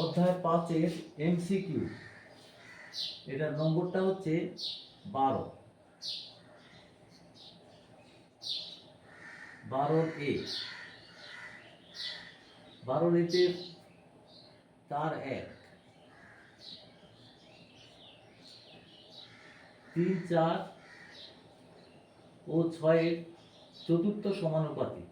অধ্যায় পাঁচের এমসিকিউ এটার নম্বরটা হচ্ছে বারো। বারোর এ বারোর এতে চার এক। তিন, চার ও ছয়ের চতুর্থ সমানুপাতি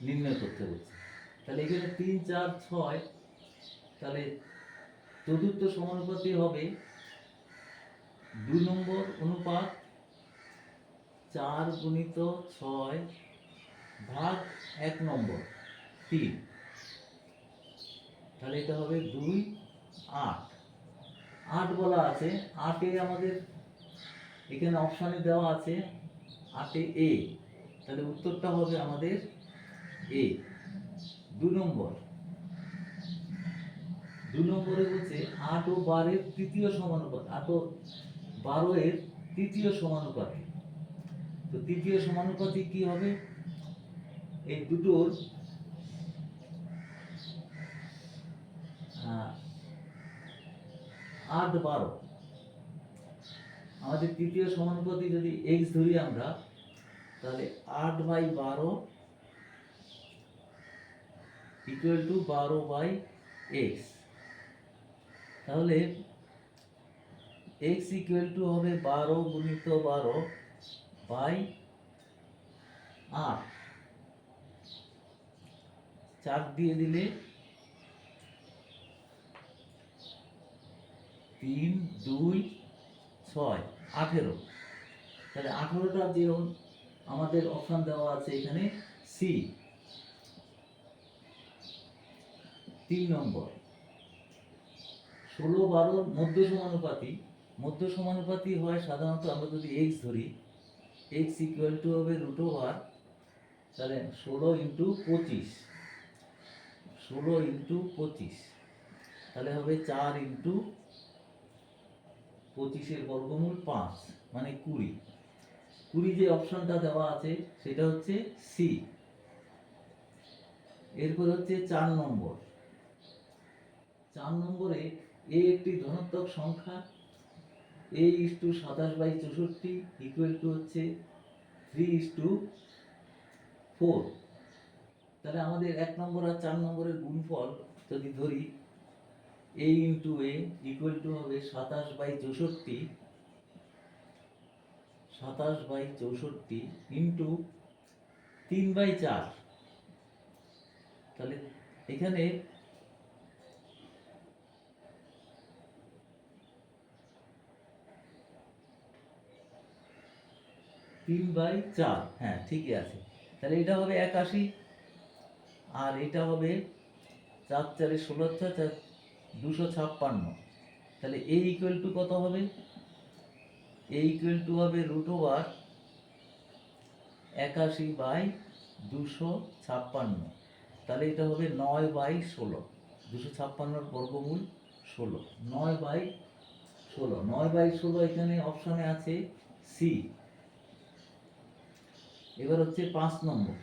নির্ণয় করতে বলছে। তাহলে এখানে তিন, চার, ছয় তাহলে চতুর্থ সমানুপাতি হবে দুই নম্বর অনুপাত চার গুণিত ছয় ভাগ এক নম্বর, তিন। তাহলে এটা হবে দুই আট। আট বলা আছে, আটে আমাদের এখানে অপশানে দেওয়া আছে, আটে এ। তাহলে উত্তরটা হবে আমাদের এ। দু নম্বর। দু নম্বরে বলছে আট ও বারের তৃতীয় সমানুপাত, আট ও বারো এর তৃতীয় সমানুপাতি। তো তৃতীয় সমানুপাতি কি হবে? এই দুটোর আট বারো। আমাদের তৃতীয় সমানুপাতি যদি এক্স ধরি আমরা, তাহলে আট বাই বারো ইকুয়াল টু বারো বাই এক্স তাহলে এক্স ইকুয়াল টু হবে বারো গুণিত বারো বাই আট চার দিয়ে দিলে তিন, দুই, ছয়, আঠেরো। তাহলে আঠেরোটা যেরকম আমাদের অপশান দেওয়া আছে এখানে সি তিন নম্বর। ষোলো বারোর মধ্য সমানুপাতি মধ্য সমানুপাতি হয় সাধারণত আমরা যদি এক্স ধরি এক্স ইকুয়াল টু হবে রুট ওভার তাহলে ষোলো ইন্টু পঁচিশ, ষোলো ইন্টু পঁচিশ, তাহলে হবে চার ইন্টু পঁচিশের বর্গমূল পাঁচ মানে কুড়ি। কুড়ি যে অপশনটা দেওয়া আছে, সেটা হচ্ছে সি এরপর হচ্ছে চার নম্বর। চার নম্বরে এ একটি ধনাত্মক সংখ্যা এ ইস টু সাতাশ বাই চৌষট্টি ইকুয়াল টু হচ্ছে থ্রি ইস টু ফোর তাহলে আমাদের এক নম্বর আর চার নম্বরের গুণফল যদি ধরি A into A equal to হবে সাতাশ বাই চৌষট্টি, সাতাশ বাই চৌষট্টি ইন্টু তিন বাই চার। তাহলে এখানে তিন বাই চার। হ্যাঁ ঠিকই আছে। তাহলে এটা হবে একাশি, আর এটা হবে চার চারে ষোলো, চার চার দুশো ছাপ্পান্ন। তাহলে এ ইকুয়াল টু কত হবে? এ ইকুয়াল টু হবে রুট ওভার একাশি বাই দুশো ছাপ্পান্ন। তাহলে এটা হবে নয় বাই ষোলো। দুশো ছাপ্পান্নর বর্গমূল ষোলো। নয় বাই ষোলো। নয় বাই ষোলো এখানে অপশানে আছে সি এবার হচ্ছে পাঁচ নম্বর।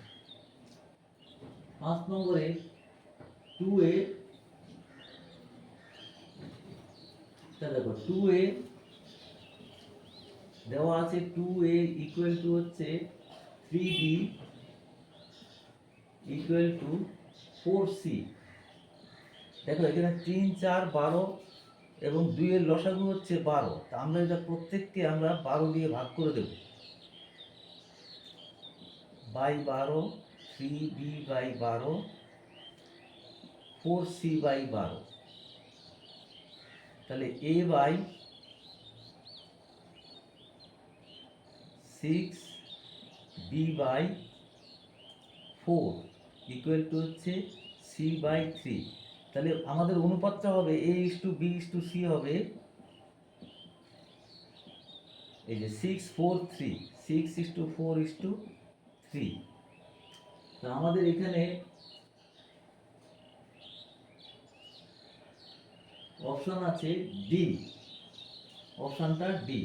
পাঁচ নম্বরে টু এ দেখো টু এ দেওয়া আছে টু এ ইকুয়াল টু হচ্ছে three B equal to four C দেখো, এখানে তিন, চার, বারো এবং দুইয়ের লসাগু হচ্ছে বারো। তা আমরা এটা প্রত্যেককে আমরা বারো দিয়ে ভাগ করে দেব। বাই বারো, থ্রি বি বাই বারো, ফোর সি বাই বারো। তাহলে A by six B by four equal to হচ্ছে সি বাই থ্রি। তাহলে আমাদের অনুপাতটা হবে A is to B is to C হবে এই যে six four three, six is to four is to three তা আমাদের এখানে অপশন আছে ডি অপশনটা ডি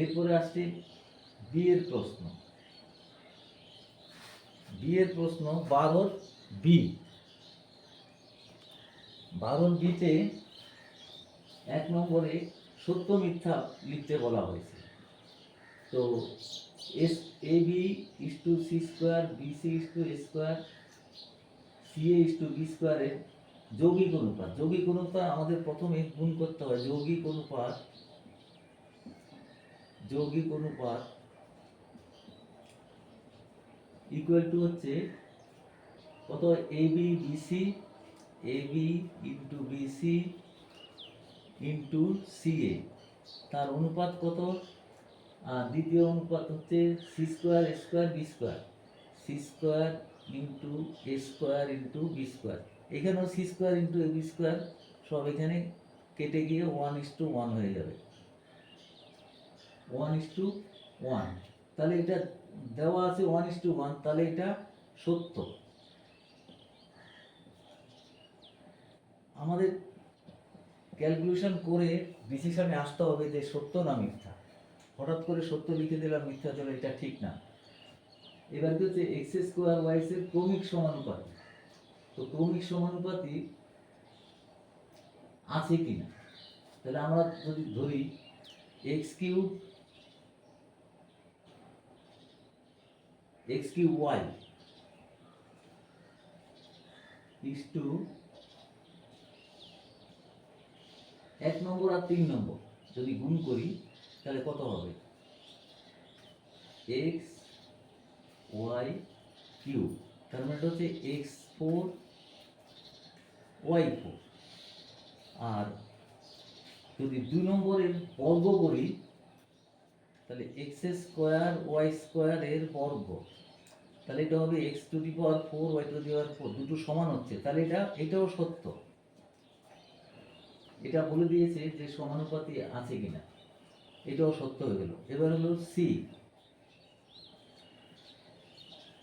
এরপরে আসছে বি এর প্রশ্ন। বি এর প্রশ্ন বারোর বি বারোর বিতে এক নম্বরে সত্য মিথ্যা লিখতে বলা হয়েছে। তো S, A, B is to C square, B C is to A square, C A is to B স্কোয়ারের যৌগিক অনুপাত। যৌগিক অনুপাত আমাদের প্রথমে গুণ করতে হয়। যৌগিক অনুপাত যৌগিক অনুপাত ইকুয়াল টু হচ্ছে কত? A, B BC A, B into BC into CA তার অনুপাত কত? দ্বিতীয় অনুপাত হচ্ছে C square A square B square C square into A square into B square এখানেও C square into A B square সব এখানে কেটে গিয়ে ওয়ান ইস টু ওয়ান হয়ে যাবে। ওয়ান ইস টু ওয়ান তাহলে এটা দেওয়া আছে ওয়ান ইস টু ওয়ান তাহলে এটা সত্য। আমাদের ক্যালকুলেশন করে ডিসিশনে আসতে হবে যে সত্য না মিথ্যা। হঠাৎ করে সত্য লিখে দিলাম, মিথ্যা চলে, এটা ঠিক না। এবার কি হচ্ছে এক্স স্কোয়ার ওয়াই এর ক্রমিক সমানুপাতি তো ক্রমিক সমানুপাতি আছে কি না? তাহলে আমরা যদি ধরি x cube x cube y is to এক নম্বর আর তিন নম্বর, যদি গুণ করি তাহলে কত হবে? এক্স ওয়াই কিউব তার মানে এটা হচ্ছে এক্স ফোর ওয়াই ফোর আর যদি দুই নম্বরের বর্গ করি, তাহলে এক্স স্কোয়ার ওয়াই স্কোয়ারের বর্গ। তাহলে এটা হবে x to the power four y to the power four দুটো সমান হচ্ছে। তাহলে এটা, এটাও সত্য। এটা বলে দিয়েছে যে সমানুপাতি আছে কিনা। এটাও সত্য হয়ে গেল। এবার হলো সি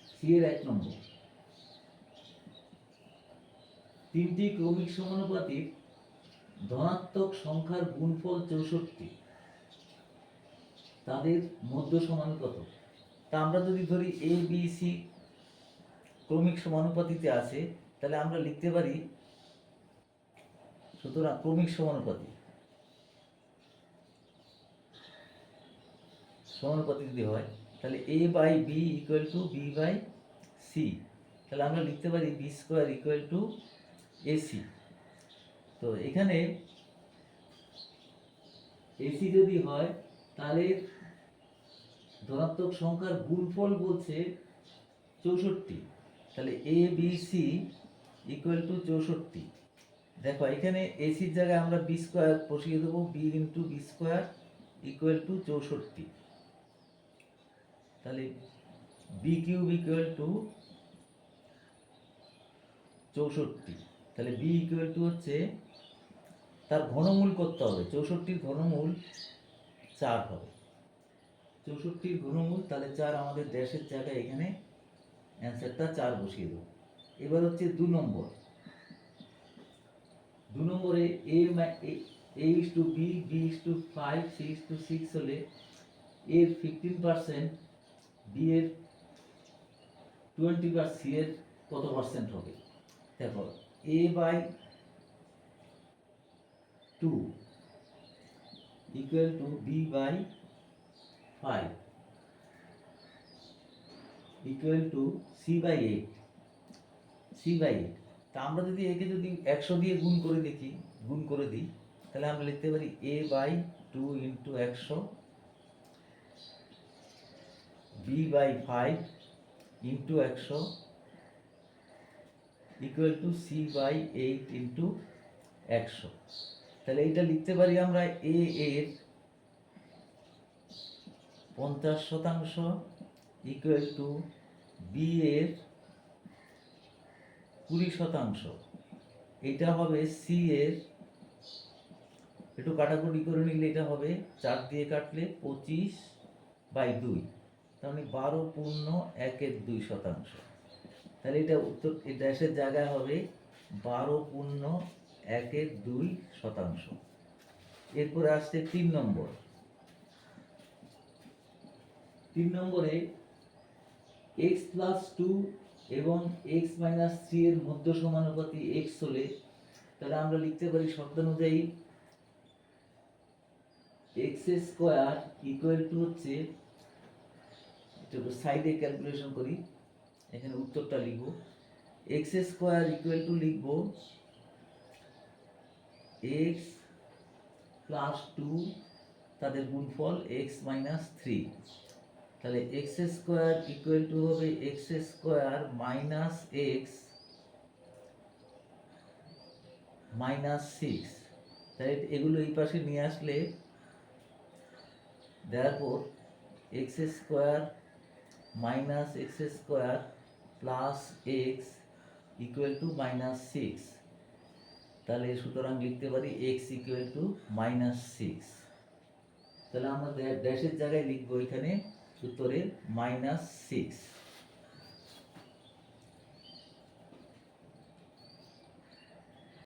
সি এর এক নম্বর। তিনটি ক্রমিক সমানুপাতিক ধনাত্মক সংখ্যার গুণফল চৌষট্টি। তাদের মধ্য সমান কত তা আমরা যদি ধরি এ বি সি ক্রমিক সমানুপাতিতে আছে, তাহলে আমরা লিখতে পারি, সুতরাং ক্রমিক সমানুপাতি সমানুপাতি যদি হয়, তাহলে a by b equal to b by c তাহলে আমরা লিখতে পারি b square equal to ac তো এখানে এসি যদি হয়, তাহলে ধনাত্মক সংখ্যার গুণফল বলছে চৌষট্টি। তাহলে a b c equal to চৌষট্টি। দেখো, এখানে এসির জায়গায় আমরা বি স্কোয়ার বসিয়ে দেবো b into b square equal to চৌষট্টি। তাহলে বি কিউব ইকুয়াল টু চৌষট্টি। তাহলে বি ইকুয়াল টু হচ্ছে তার ঘনমূল করতে হবে। চৌষট্টির ঘনমূল চার হবে। চৌষট্টির ঘনমূল, তাহলে চার আমাদের দেশের জায়গায় এখানে অ্যান্সারটা চার বসিয়ে দেবো। এবার হচ্ছে দু নম্বর। দু নম্বরে a a is to b b is to five c is to six হলে এর ফিফটিন পার্সেন্ট বি এর টোয়েন্টি বা সি এর কত পার্সেন্ট হবে? দেখো a by two equal to b by five equal to c by eight c by eight তা আমরা যদি একে যদি একশো দিয়ে গুণ করে দেখি, গুণ করে দিই, তাহলে আমরা লিখতে পারি এ বাই টু ইন্টু একশো বি বাই ফাইভ ইন্টু একশো equal to c by eight into একশো। তাহলে এইটা লিখতে পারি আমরা এ এর পঞ্চাশ শতাংশ ইকুয়াল টু বি এর কুড়ি শতাংশ। এটা হবে সি এর একটু কাটাকুটি করে নিলে এটা হবে চার দিয়ে কাটলে পঁচিশ বাই দুই। মানে বারো পূর্ণ একের দুই শতাংশ। তাহলে এটা উত্তর ড্যাশের জায়গায় হবে বারো পূর্ণ একের দুই শতাংশ। এরপরে আসছে তিন নম্বর। তিন নম্বরে এক্স প্লাস টু এবং এক্স মাইনাস থ্রি এর মধ্য সমানুপাতি এক্স হলে তাহলে আমরা লিখতে পারি শব্দ অনুযায়ী এক্স স্কোয়ার ইকুয়াল টু হচ্ছে একটু সাইডে ক্যালকুলেশন করি, এখানে উত্তরটা লিখব। এক্স স্কোয়ার ইকুয়াল টু লিখব এক্স প্লাস টু তাদের গুণফল এক্স মাইনাস থ্রি তাহলে এক্স স্কোয়ার ইকুয়াল টু হবে x square minus x minus six তাই এগুলো এই পাশে নিয়ে আসলে, therefore x square minus x square plus x equal to minus six তাহলে সুতরাং লিখতে পারি x equal to minus six তাহলে আমরা ড্যাশের জায়গায় লিখব এখানে উত্তরে মাইনাস সিক্স